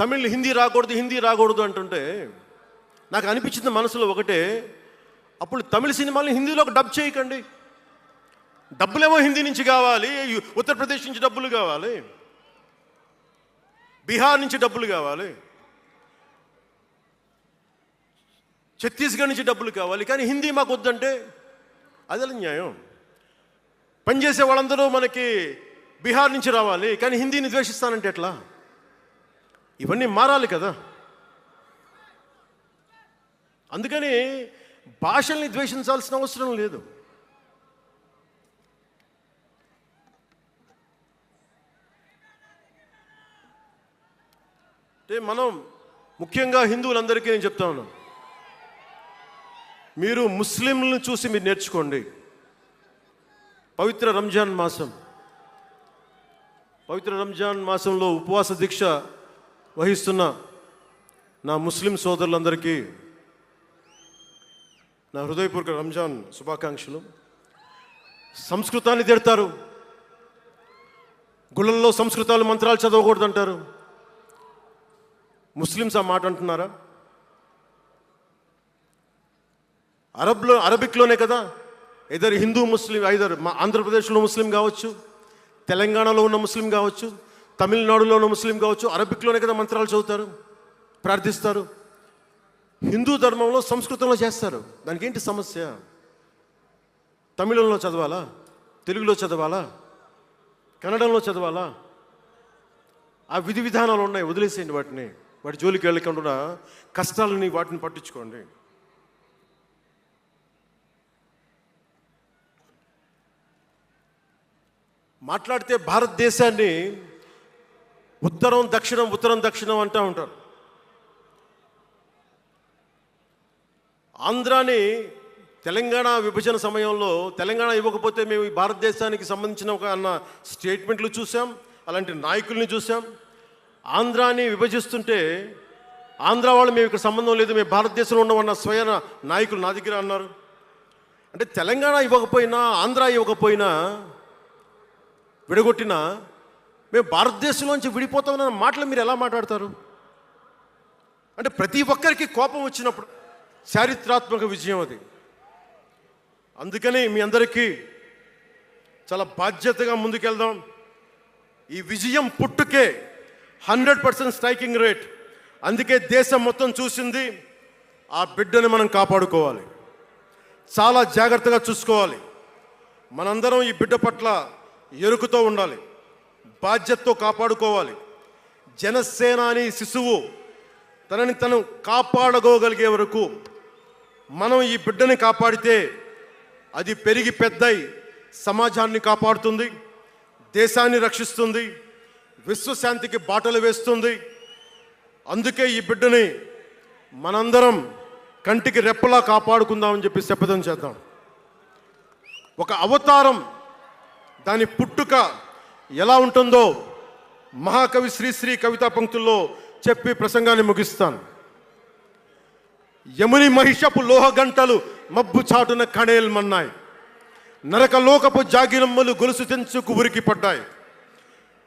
తమిళ్ హిందీ రాకూడదు హిందీ రాకూడదు అంటుంటే నాకు అనిపించింది మనసులో ఒకటే అప్పుడు తమిళ హిందీలో హిందీలోకి డబ్ చేయకండి. డబ్బులేమో హిందీ నుంచి కావాలి ఉత్తరప్రదేశ్ నుంచి డబ్బులు కావాలి బీహార్ నుంచి డబ్బులు కావాలి ఛత్తీస్గఢ్ నుంచి డబ్బులు కావాలి కానీ హిందీ మాకు వద్దంటే అదే న్యాయం? పనిచేసే వాళ్ళందరూ మనకి బీహార్ నుంచి రావాలి కానీ హిందీని ద్వేషిస్తానంటే ఎట్లా? ఇవన్నీ మారాలి కదా. అందుకని భాషల్ని ద్వేషించాల్సిన అవసరం లేదు. అంటే మనం ముఖ్యంగా హిందువులందరికీ నేను చెప్తా ఉన్నాను మీరు ముస్లింలను చూసి మీరు నేర్చుకోండి. పవిత్ర రంజాన్ మాసం. పవిత్ర రంజాన్ మాసంలో ఉపవాస దీక్ష వహిస్తున్న నా ముస్లిం సోదరులందరికీ నా హృదయపూర్వక రంజాన్ శుభాకాంక్షలు. సంస్కృతాన్ని తిడతారు. గుళ్ళల్లో సంస్కృతాలు మంత్రాలు చదవకూడదు అంటారు ముస్లిమ్స్ ఆ మాట అంటున్నారా? అరబ్లో అరబిక్లోనే కదా? ఇద్దరు హిందూ ముస్లిం ఐదరు మా ఆంధ్రప్రదేశ్లో ముస్లిం కావచ్చు తెలంగాణలో ఉన్న ముస్లిం కావచ్చు తమిళనాడులో ఉన్న ముస్లిం కావచ్చు అరబిక్లోనే కదా మంత్రాలు చదువుతారు ప్రార్థిస్తారు. హిందూ ధర్మంలో సంస్కృతంలో చేస్తారు. దానికి ఏంటి సమస్య? తమిళంలో చదవాలా? తెలుగులో చదవాలా? కన్నడంలో చదవాలా? ఆ విధి విధానాలు ఉన్నాయి వదిలేసేయండి వాటిని. వాటి జోలికి వెళ్ళకుండా కష్టాలని వాటిని పట్టించుకోండి. మాట్లాడితే భారతదేశాన్ని ఉత్తరం దక్షిణం ఉత్తరం దక్షిణం అంటూ ఉంటారు. ఆంధ్రాని తెలంగాణ విభజన సమయంలో తెలంగాణ ఇవ్వకపోతే మేము ఈ భారతదేశానికి సంబంధించిన ఒక అన్న స్టేట్మెంట్లు చూసాం అలాంటి నాయకుల్ని చూసాం ఆంధ్రాని విభజిస్తుంటే ఆంధ్ర వాళ్ళు మేము ఇక్కడ సంబంధం లేదు మేము భారతదేశంలో ఉన్నవన్న స్వయం నాయకులు నా దగ్గర అన్నారు. అంటే తెలంగాణ ఇవ్వకపోయినా ఆంధ్ర ఇవ్వకపోయినా విడగొట్టినా మేము భారతదేశంలోంచి విడిపోతామన్న మాటలు మీరు ఎలా మాట్లాడతారు? అంటే ప్రతి ఒక్కరికి కోపం వచ్చినప్పుడు చారిత్రాత్మక విజయం అది. అందుకని మీ అందరికీ చాలా బాధ్యతగా ముందుకెళ్దాం. ఈ విజయం పుట్టుకే హండ్రెడ్ పర్సెంట్ స్ట్రైకింగ్ రేట్. అందుకే దేశం మొత్తం చూసింది ఆ బిడ్డని మనం కాపాడుకోవాలి. చాలా జాగ్రత్తగా చూసుకోవాలి. మనందరం ఈ బిడ్డ పట్ల ఎరుకుతో ఉండాలి. బాధ్యతతో కాపాడుకోవాలి. జనసేనాని శిశువు తనని తను కాపాడుకోగలిగే వరకు మనం ఈ బిడ్డని కాపాడితే అది పెరిగి పెద్దై సమాజాన్ని కాపాడుతుంది దేశాన్ని రక్షిస్తుంది విశ్వశాంతికి బాటలు వేస్తుంది. అందుకే ఈ బిడ్డని మనందరం కంటికి రెప్పలా కాపాడుకుందామని చెప్పి శపథం చేద్దాం. ఒక అవతారం దాని పుట్టుక ఎలా ఉంటుందో మహాకవి శ్రీశ్రీ కవితా పంక్తుల్లో చెప్పి ప్రసంగాన్ని ముగిస్తాను. యముని మహిషపు లోహ గంటలు మబ్బు చాటున కణేల్మన్నాయి నరకలోకపు జాగిరమ్మలు గొలుసు తెంచుకు ఉరికి పడ్డాయి.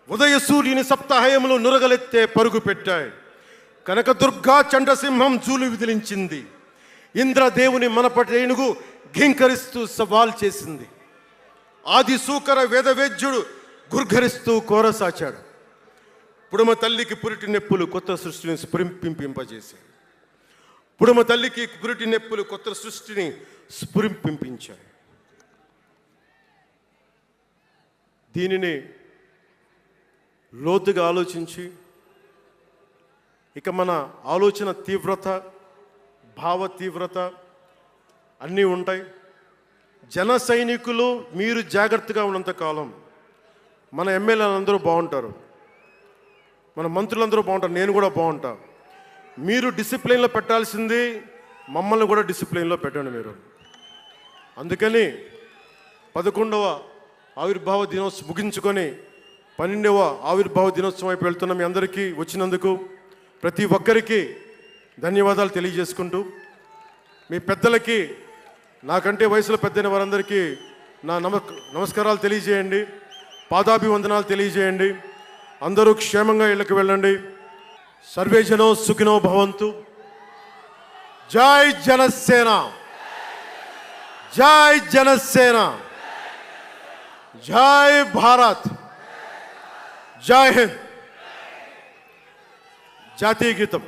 ఉదయ సూర్యుని సప్తాహయములు నురగలెత్తే పరుగు పెట్టాయి. కనకదుర్గా చండసింహం జూలు విదిలించింది. ఇంద్రదేవుని మనపటి ఏనుగు ఘీంకరిస్తూ సవాల్ చేసింది. ఆది సూకర వేదవేద్యుడు గుర్ఘరిస్తూ కోరసాచాడు పుడమ తల్లికి పురిటి నెప్పులు కొత్త సృష్టిని స్ఫురింపింపజేశాయి పుడమ తల్లికి పురిటి నెప్పులు కొత్త సృష్టిని స్ఫురింపింపించాయి దీనిని లోతుగా ఆలోచించి ఇక మన ఆలోచన తీవ్రత భావ తీవ్రత అన్నీ ఉంటాయి. జన సైనికులు మీరు జాగ్రత్తగా ఉన్నంత కాలం మన ఎమ్మెల్యేలు అందరూ బాగుంటారు. మన మంత్రులందరూ బాగుంటారు. నేను కూడా బాగుంటా. మీరు డిసిప్లిన్లో పెట్టాల్సింది మమ్మల్ని కూడా డిసిప్లిన్లో పెట్టండి మీరు. అందుకని పదకొండవ ఆవిర్భావ దినోత్సవం ముగించుకొని పన్నెండవ ఆవిర్భావ దినోత్సవం వైపు వెళ్తున్న మీ అందరికీ వచ్చినందుకు ప్రతి ఒక్కరికి ధన్యవాదాలు తెలియజేసుకుంటూ మీ పెద్దలకి నాకంటే వయసులో పెద్దైన వారందరికీ నా నమ నమస్కారాలు తెలియజేయండి. పాదాభివందనాలు తెలియజేయండి అందరూ క్షేమంగా ఇళ్ళకి వెళ్ళండి సర్వే జనో సుఖినో భవంతు జై జనసేన జై జనసేన జై భారత్ జై హింద్ జాతీయ గీతం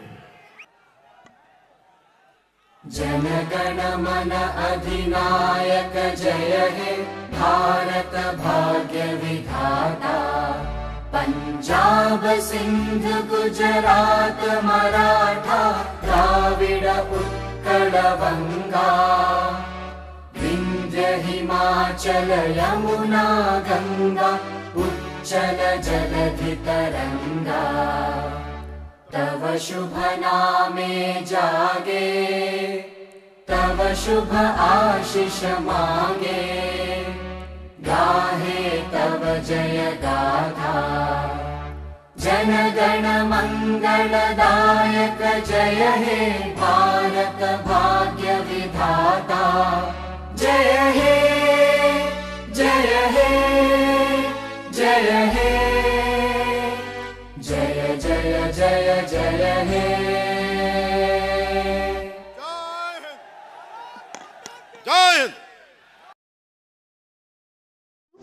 जनगण मन अधिनायक जय हे भारत भाग्य विधाता पञ्जाब सिन्ध गुजरात मराठा द्राविड उत्कल बङ्गा विन्ध्य हिमाचल यमुना गङ्गा उच्चल जलधितरङ्गा तव शुभ नामे जागे तव शुभ आशिष मागे तव जय गाथा जनगण मङ्गलदायक जय हे भारत भाग्य विधाता। जय हे जय हे जय हे। जय जय जय जय हे